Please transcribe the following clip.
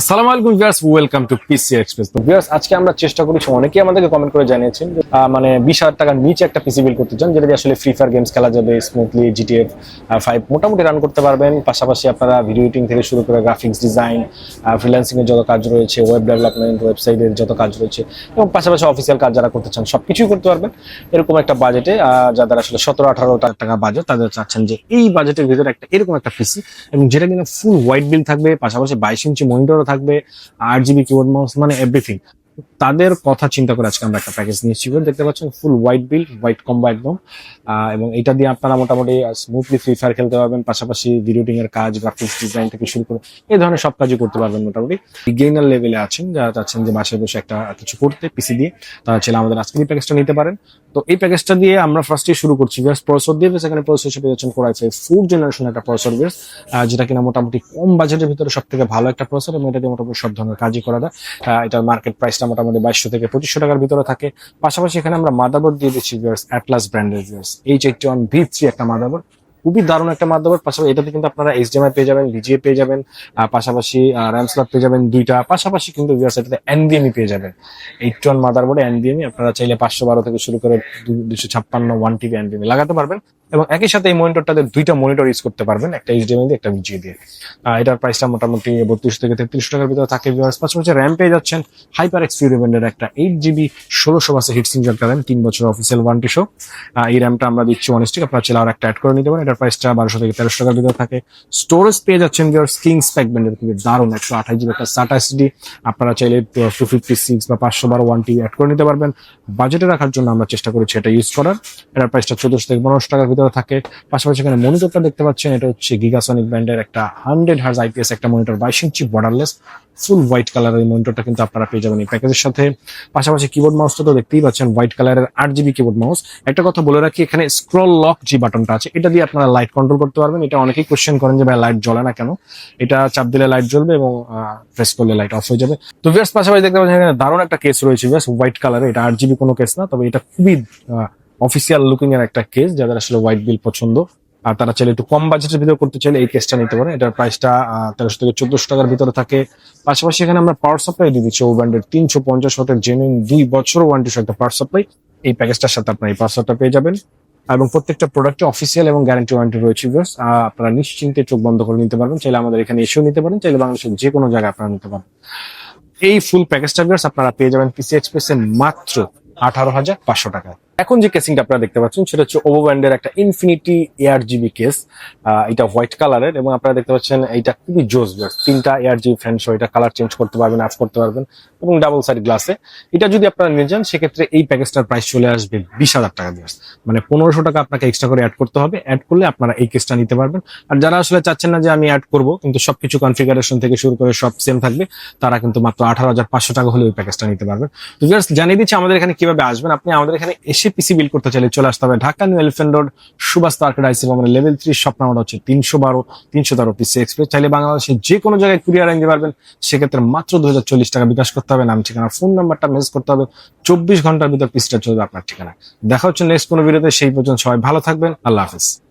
আসসালামু আলাইকুম viewers, welcome to PC Express তো ভিউয়ার্স, আজকে আমরা চেষ্টা করেছি, অনেকেই আমাদেরকে কমেন্ট করে জানিয়েছেন মানে বিশ হাজার টাকার নিচে একটা পিসি বিল করতে চান, যেটা দিয়ে আসলে ফ্রি ফায়ার গেমস খেলা যাবে স্মুথলি জিটিএফ ফাইভ মোটামুটি রান করতে পারবেন। পাশাপাশি আপনারা ভিডিও এডিটিং থেকে শুরু করে গ্রাফিক্স ডিজাইন ফ্রিল্যান্সিং এর যত কাজ রয়েছে ওয়েব ডেভেলপমেন্ট ওয়েবসাইটের যত কাজ রয়েছে, এবং পাশাপাশি অফিসিয়াল কাজ যারা করতে চান, সবকিছুই করতে পারবেন। এরকম একটা বাজেটে যাদের আসলে সতেরো, আঠারো টাকা বাজেট তাদের চাচ্ছেন যে এই বাজেটের ভিতরে একটা এরকম একটা পিসি এবং যেটা কিনা ফুল হোয়াইট বিল থাকবে, পাশাপাশি বাইশ ইঞ্চি মনিটরও থাকবে আট জিবি কিবোর্ড মাউস মানে এভরিথিং তাদের কথা চিন্তা করে আজকে আমরা একটা প্যাকেজ নিয়েছি দেখতে পাচ্ছেন full white build white combo একদম। এবং এটা দিয়ে আপনারা মোটামুটি স্মুথলি ফ্রি ফায়ার খেলতে পারবেন, পাশাপাশি ভিডিও এর কাজ গ্রাফিক্স ডিজাইন থেকে শুরু করে এই ধরনের সব কাজই করতে পারবেন মোটামুটি। গেইনার লেভেলে আছেন, যারা চাচ্ছেন যে বাসায় বসে একটা কিছু করতে পিসি দিয়ে, তারা ছেলে আমাদের আজকের এই প্যাকেজটা নিতে পারেন। তো এই প্যাকেজটা দিয়ে আমরা ফার্স্টে শুরু করছি। বেশ প্রসেসর দিয়ে সেখানে প্রসেসর হিসেবে যাচ্ছেন আই ফোর জেনারেশন একটা প্রসেসর বেশ যেটা কিনা মোটামুটি কম বাজেটের ভিতরে সব থেকে ভালো একটা প্রসেসর এবং এটা দিয়ে মোটামুটি সব ধরনের কাজই করা যায়। এটার মার্কেট প্রাইসটা বাইশশো থেকে পঁচিশশো টাকার ভিতরে থাকে। পাশাপাশি এখানে আমরা মাদারবোর্ড দিয়ে দিচ্ছি ভিউয়ার্স অ্যাটলাস ব্র্যান্ডের viewers H eighty one V three একটা মাদারবোর্ড, খুবই দারুণ একটা মাদারবোর্ড। পাশাপাশি এটাতে কিন্তু আপনারা এইচডিএমআই পেয়ে যাবেন ভিজিএ পেয়ে যাবেন পাশাপাশি র্যাম পেয়ে যাবেন দুইটা। পাশাপাশি কিন্তু ভিউয়ার্স এটাতে এনডিএমই পেয়ে যাবেন। এইট ওয়ান মাদারবোর্ডে এনডিএমই আপনারা চাইলে পাঁচশো বারো থেকে শুরু করে দুশো ছাপ্পান্ন ওয়ান টিভি এনডিএমই লাগাতে পারবেন। এবং একই সাথে এই মনিটরটাতে দুইটা মনিটর ইউজ করতে পারবেন, একটা এইচডিএমআই দিয়ে, একটা ভিজিএ দিয়ে। এটার প্রাইসটা মোটামুটি বত্রিশ থেকে তেত্রিশ টাকার ভিতরে থাকে ভিউয়ার্স পাশাপাশি র্যাম পেয়ে যাচ্ছেন হাইপার এক্স ফিউরিবেন্ডের একটা এইট জিবি ষোলোশো বাসে হিট সিঙ্গার র্যাম তিন বছর অফিসিয়াল ওয়ারেন্টি শো এই র্যামটা আমরা দিচ্ছি অনেস্টিক আপনারা চাইলে আর একটা অ্যাড করে নিতে পারেন। এটার প্রাইসটা বারোশো থেকে তেরোশো টাকার ভিতরে থাকে। স্টোরেজ পেয়ে যাচ্ছেন ভিউয়ার্স কিং স্প্যাক ব্যান্ডের খুবই দারুণ একশো আঠাশ জিবি একটা সাটা এসডি আপনারা চাইলে টু ফিফটি সিক্স বা পাঁচশো বারো ওয়ান টিভি অ্যাড করে নিতে পারবেন। বাজেটে রাখার জন্য আমরা চেষ্টা করেছি এটা ইউজ করার। এটার প্রাইসটা চোদ্দশো থেকে পনেরোশো টাকার ভিতরে থাকে। পাশাপাশি এখানে মনিটরটা দেখতে পাচ্ছেন, এটা হচ্ছে গিগাসনিক ব্র্যান্ডের একটা হান্ড্রেড হার্জ আইপিএস একটা মনিটর বাইশ ইঞ্চি বর্ডারলেস ফুল হোয়াইট কালারের মনিটরটা কিন্তু আপনারা পেয়ে যাবেন এই প্যাকেজের সাথে। পাশাপাশি কিবোর্ড মাউসটা তো দেখতেই পাচ্ছেন হোয়াইট কালারের আট জিবি কিবোর্ড মাউস একটা কথা বলে রাখি, এখানে স্ক্রল লক যে বাটনটা আছে, এটা দিয়ে আপনারা লাইট কন্ট্রোল করতে পারবেন। এটা অনেকেই কোশ্চেন করেন যে, ভাই লাইট জ্বলে না কেন? এটা চাপ দিলে লাইট জ্বলবে এবং প্রেস করলে লাইট অফ হয়ে যাবে। তো ভিউয়ার্স পাশাপাশি দেখতে পাচ্ছেন, এখানে দারুণ একটা কেস রয়েছে ভিউয়ার্স হোয়াইট কালারের এটা আট জিবি কোনো কেস না, তবে এটা খুবই অফিসিয়াল লুকিং এর একটা কেস যাদের আসলে হোয়াইট বিল পছন্দ। আর তারা চাইলে একটু কম বাজেটের ভিতরে করতে চাইলে এই কেসটা নিতে পারেন। এটার প্রাইসটা তেরোশো থেকে চোদ্দশো টাকার ভিতরে থাকে। পাশাপাশি এখানে আমরা পাওয়ার সাপ্লাই দিয়ে দিচ্ছি। ও ব্র্যান্ডের তিনশো পঞ্চাশ ওয়াটের জেনুইন দুই বছর ওয়ারেন্টি একটা পাওয়ার সাপ্লাই এই প্যাকেজটার সাথে আপনার এই পাওয়ার সাপ্লাই পেয়ে যাবেন। এবং প্রত্যেকটা প্রোডাক্টে অফিসিয়াল এবং গ্যারান্টি ওয়ারেন্টি রয়েছে ভিউয়ার্স আপনারা নিশ্চিন্তে চোখ বন্ধ করে নিতে পারবেন। চাইলে আমাদের এখানে এসেও নিতে পারেন। চাইলে বাংলাদেশের যে কোনো জায়গায় আপনারা নিতে পারেন। এই ফুল প্যাকেজটা ভিউয়ার্স আপনারা পেয়ে যাবেন পিসি এক্সপ্রেসে মাত্র আঠারো হাজার পাঁচশো টাকা এখন যে কেসিংটা আপনারা দেখতে পাচ্ছেন, সেটা হচ্ছে ওভো ব্র্যান্ডের একটা ইনফিনিটি এয়ার জিবি কেস এটা হোয়াইট কালারের এবং আপনারা দেখতে পাচ্ছেন এটা খুবই জোস তিনটা এয়ার জিবি ফ্যান সহ এটা কালার চেঞ্জ করতে পারবেন অফ করতে পারবেন এবং ডাবল সাইড গ্লাসে এটা যদি আপনারা নিয়ে যান সেক্ষেত্রে এই প্যাকেজটার প্রাইস চলে আসবে বিশ হাজার টাকা দিয়ে। মানে পনেরোশো টাকা আপনাকে এক্সট্রা করে অ্যাড করতে হবে। অ্যাড করলে আপনারা এই কেসটা নিতে পারবেন। আর যারা আসলে চাচ্ছেন না যে আমি অ্যাড করব, কিন্তু সবকিছু কনফিগারেশন থেকে শুরু করে সব সেম থাকবে, তারা কিন্তু মাত্র আঠারো হাজার পাঁচশো টাকা হলে ওই প্যাকেজটা নিতে পারবেন। তো জাস্ট জানিয়ে দিচ্ছি আমাদের এখানে কীভাবে আসবেন। আপনি আমাদের এখানে এসে পিসি বিল করতে চাইলে চলে আসতে হবে। ঢাকা নিউ এলিফেন্ট রোড, সুভাষ তার্কেট লেভেল থ্রি শপ নাম্বার হচ্ছে তিনশো বারো, তিনশো তেরো পিসি এক্সপ্রেস চাইলে বাংলাদেশের যে কোনো জায়গায় কুরিয়ার আনতে পারবেন, সেক্ষেত্রে মাত্র দু হাজার চল্লিশ টাকা বিকাশ করতে হবে। নাম, ঠিকানা ফোন নাম্বারটা মেসেজ করতে হবে। চব্বিশ ঘণ্টার ভিতর পিসিটা চলবে আপনার ঠিকানা দেখা হচ্ছে নেক্সট কোনো ভিডিওতে সেই পর্যন্ত সবাই ভালো থাকবেন। আল্লাহ হাফিজ।